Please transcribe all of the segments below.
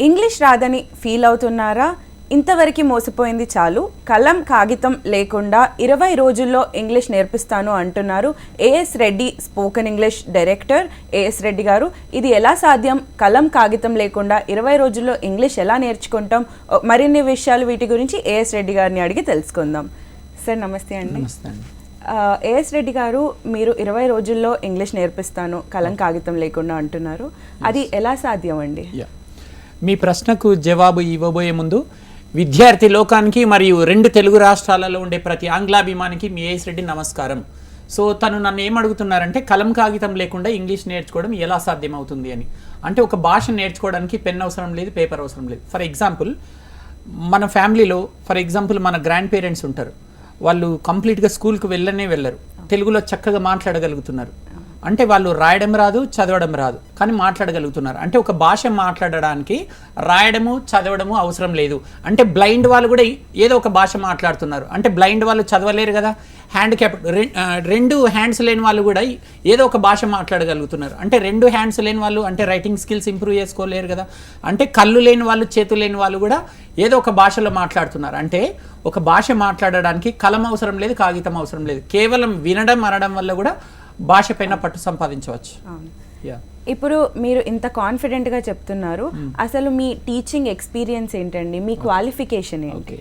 English రాదని feel అవుతున్నారా? ఇంతవరకు మోసపోయింది చాలు. కలం కాగితం లేకుండా ఇరవై రోజుల్లో ఇంగ్లీష్ నేర్పిస్తాను అంటున్నారు AS Reddy spoken English director AS Reddy garu. ఇది ఎలా సాధ్యం? కలం కాగితం లేకుండా ఇరవై రోజుల్లో ఇంగ్లీష్ ఎలా నేర్చుకుంటాం? మరిన్ని విషయాలు వీటి గురించి ఏఎస్ రెడ్డి గారిని అడిగి తెలుసుకుందాం. సార్ నమస్తే అండి. ఏఎస్ రెడ్డి గారు మీరు ఇరవై రోజుల్లో ఇంగ్లీష్ నేర్పిస్తాను కలం కాగితం లేకుండా అంటున్నారు. అది ఎలా సాధ్యం అండి? మీ ప్రశ్నకు జవాబు ఇవ్వబోయే ముందు విద్యార్థి లోకానికి మరియు రెండు తెలుగు రాష్ట్రాలలో ఉండే ప్రతి ఆంగ్లాభిమానికి మీ ఏఎస్ రెడ్డి నమస్కారం. సో తను నన్ను ఏం అడుగుతున్నారంటే కలం కాగితం లేకుండా ఇంగ్లీష్ నేర్చుకోవడం ఎలా సాధ్యమవుతుంది అని. అంటే ఒక భాష నేర్చుకోవడానికి పెన్ అవసరం లేదు పేపర్ అవసరం లేదు. ఫర్ ఎగ్జాంపుల్ మన ఫ్యామిలీలో ఫర్ ఎగ్జాంపుల్ మన గ్రాండ్ పేరెంట్స్ ఉంటారు. వాళ్ళు కంప్లీట్గా స్కూల్కి వెళ్ళనే వెళ్ళరు. తెలుగులో చక్కగా మాట్లాడగలుగుతున్నారు. అంటే వాళ్ళు రాయడం రాదు చదవడం రాదు. కానీ మాట్లాడగలుగుతున్నారు. అంటే ఒక భాష మాట్లాడడానికి రాయడము చదవడము అవసరం లేదు. అంటే బ్లైండ్ వాళ్ళు కూడా ఏదో ఒక భాష మాట్లాడుతున్నారు. అంటే బ్లైండ్ వాళ్ళు చదవలేరు కదా. హ్యాండ్ క్యాప్ రెండు హ్యాండ్స్ లేని వాళ్ళు కూడా ఏదో ఒక భాష మాట్లాడగలుగుతున్నారు. అంటే రెండు హ్యాండ్స్ లేని వాళ్ళు అంటే రైటింగ్ స్కిల్స్ ఇంప్రూవ్ చేసుకోలేరు కదా. అంటే కళ్ళు లేని వాళ్ళు చేతులు లేని వాళ్ళు కూడా ఏదో ఒక భాషలో మాట్లాడుతున్నారు. అంటే ఒక భాష మాట్లాడడానికి కలం అవసరం లేదు కాగితం అవసరం లేదు. కేవలం వినడం అనడం వల్ల కూడా భాష పైన పట్టు సంపాదించవచ్చు. ఇప్పుడు మీరు ఇంత కాన్ఫిడెంట్గా చెప్తున్నారు అసలు మీ టీచింగ్ ఎక్స్పీరియన్స్ ఏంటండి? మీ క్వాలిఫికేషన్ ఏంటి? ఓకే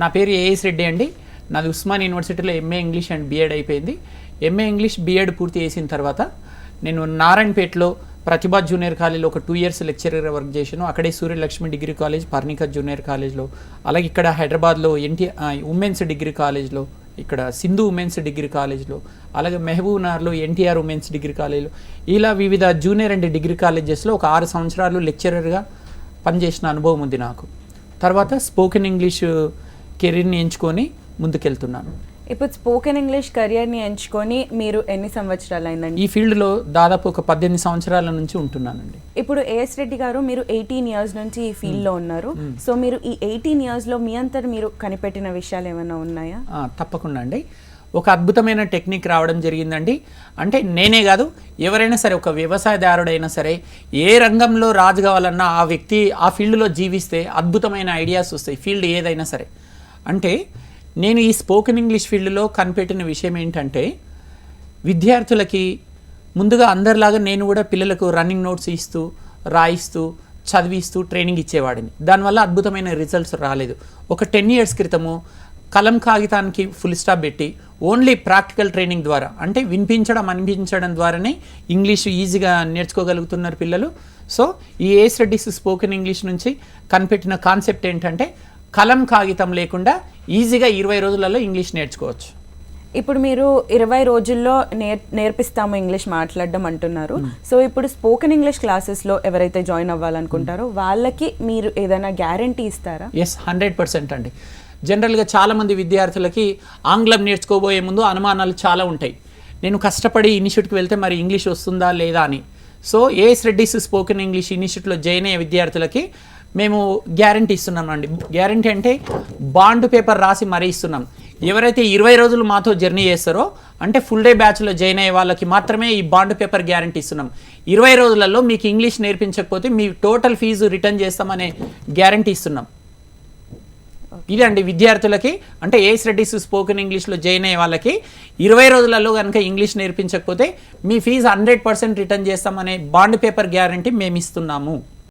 నా పేరు ఏఎస్ రెడ్డి అండి. నాది ఉస్మాన్ యూనివర్సిటీలో ఎంఏ ఇంగ్లీష్ అండ్ బిఎడ్ అయిపోయింది. ఎంఏ ఇంగ్లీష్ బిఎడ్ పూర్తి చేసిన తర్వాత నేను నారాయణపేటలో ప్రతిభా జూనియర్ కాలేజ్లో ఒక టూ ఇయర్స్ లెక్చరర్గా వర్క్ చేశాను. అక్కడే Suryalakshmi degree college Parnika junior కాలేజ్లో అలాగే ఇక్కడ హైదరాబాద్లో ఎన్టీ ఉమెన్స్ డిగ్రీ కాలేజ్లో ఇక్కడ సింధు ఉమెన్స్ డిగ్రీ కాలేజ్లో అలాగే మహబూబ్నగర్లో ఎన్టీఆర్ ఉమెన్స్ డిగ్రీ కాలేజ్లో. ఇలా వివిధ జూనియర్ అండ్ డిగ్రీ కాలేజెస్లో ఒక ఆరు సంవత్సరాలు లెక్చరర్గా పనిచేసిన అనుభవం ఉంది నాకు. తర్వాత స్పోకెన్ ఇంగ్లీష్ కెరీర్ని ఎంచుకొని ముందుకెళ్తున్నాను. ఇప్పుడు స్పోకెన్ ఇంగ్లీష్ కెరియర్ని ఎంచుకొని మీరు ఎన్ని సంవత్సరాలు అయిందండి ఈ ఫీల్డ్లో దాదాపు ఒక పద్దెనిమిది సంవత్సరాల నుంచి ఉంటున్నానండి. ఇప్పుడు ఏఎస్ రెడ్డి గారు మీరు ఎయిటీన్ ఇయర్స్ నుంచి ఈ ఫీల్డ్లో ఉన్నారు. సో మీరు ఈ ఎయిటీన్ ఇయర్స్లో మీ అంతటి మీరు కనిపెట్టిన విషయాలు ఏమైనా ఉన్నాయా? తప్పకుండా అండి. ఒక అద్భుతమైన టెక్నిక్ రావడం జరిగిందండి. అంటే నేనే కాదు ఎవరైనా సరే ఒక వ్యవసాయదారుడైనా సరే ఏ రంగంలో రాజు కావాలన్నా ఆ వ్యక్తి ఆ ఫీల్డ్లో జీవిస్తే అద్భుతమైన ఐడియాస్ వస్తాయి ఫీల్డ్ ఏదైనా సరే. అంటే నేను ఈ స్పోకెన్ ఇంగ్లీష్ ఫీల్డ్లో కనిపెట్టిన విషయం ఏంటంటే విద్యార్థులకి ముందుగా అందరిలాగా నేను కూడా పిల్లలకు రన్నింగ్ నోట్స్ ఇస్తూ రాయిస్తూ చదివిస్తూ ట్రైనింగ్ ఇచ్చేవాడిని. దానివల్ల అద్భుతమైన రిజల్ట్స్ రాలేదు. ఒక టెన్ ఇయర్స్ క్రితము కలం కాగితానికి ఫుల్ స్టాప్ పెట్టి ఓన్లీ ప్రాక్టికల్ ట్రైనింగ్ ద్వారా అంటే వినిపించడం అనిపించడం ద్వారానే ఇంగ్లీష్ ఈజీగా నేర్చుకోగలుగుతున్నారు పిల్లలు. సో ఈ ఏస్ రెడ్డిస్ స్పోకెన్ ఇంగ్లీష్ నుంచి కనిపెట్టిన కాన్సెప్ట్ ఏంటంటే కలం కాగితం లేకుండా ఈజీగా ఇరవై రోజులలో ఇంగ్లీష్ నేర్చుకోవచ్చు. ఇప్పుడు మీరు ఇరవై రోజుల్లో నేర్ నేర్పిస్తాము ఇంగ్లీష్ మాట్లాడడం అంటున్నారు. సో ఇప్పుడు స్పోకెన్ ఇంగ్లీష్ క్లాసెస్లో ఎవరైతే జాయిన్ అవ్వాలనుకుంటారో వాళ్ళకి మీరు ఏదైనా గ్యారంటీ ఇస్తారా? ఎస్ హండ్రెడ్ పర్సెంట్ అండి. జనరల్గా చాలామంది విద్యార్థులకి ఆంగ్లం నేర్చుకోబోయే ముందు అనుమానాలు చాలా ఉంటాయి. నేను కష్టపడి ఇన్స్టిట్యూట్కి వెళ్తే మరి ఇంగ్లీష్ వస్తుందా లేదా అని. So AS Reddy's spoken English ఇన్స్టిట్యూట్లో జాయిన్ అయ్యే విద్యార్థులకి మేము గ్యారంటీ ఇస్తున్నాం అండి. గ్యారంటీ అంటే బాండ్ పేపర్ రాసి మరీ ఇస్తున్నాం. ఎవరైతే ఇరవై రోజులు మాతో జర్నీ చేస్తారో అంటే ఫుల్ డే బ్యాచ్లో జాయిన్ అయ్యే వాళ్ళకి మాత్రమే ఈ బాండ్ పేపర్ గ్యారంటీ ఇస్తున్నాం. ఇరవై రోజులలో మీకు ఇంగ్లీష్ నేర్పించకపోతే మీ టోటల్ ఫీజు రిటర్న్ చేస్తామనే గ్యారంటీ ఇస్తున్నాం. ఇది అండి విద్యార్థులకి అంటే ఏ రెడ్డిస్ స్పోకెన్ ఇంగ్లీష్లో జాయిన్ అయ్యే వాళ్ళకి ఇరవై రోజులలో కనుక ఇంగ్లీష్ నేర్పించకపోతే మీ ఫీజు హండ్రెడ్ పర్సెంట్ రిటర్న్ చేస్తామనే బాండ్ పేపర్ గ్యారంటీ మేము ఇస్తున్నాము.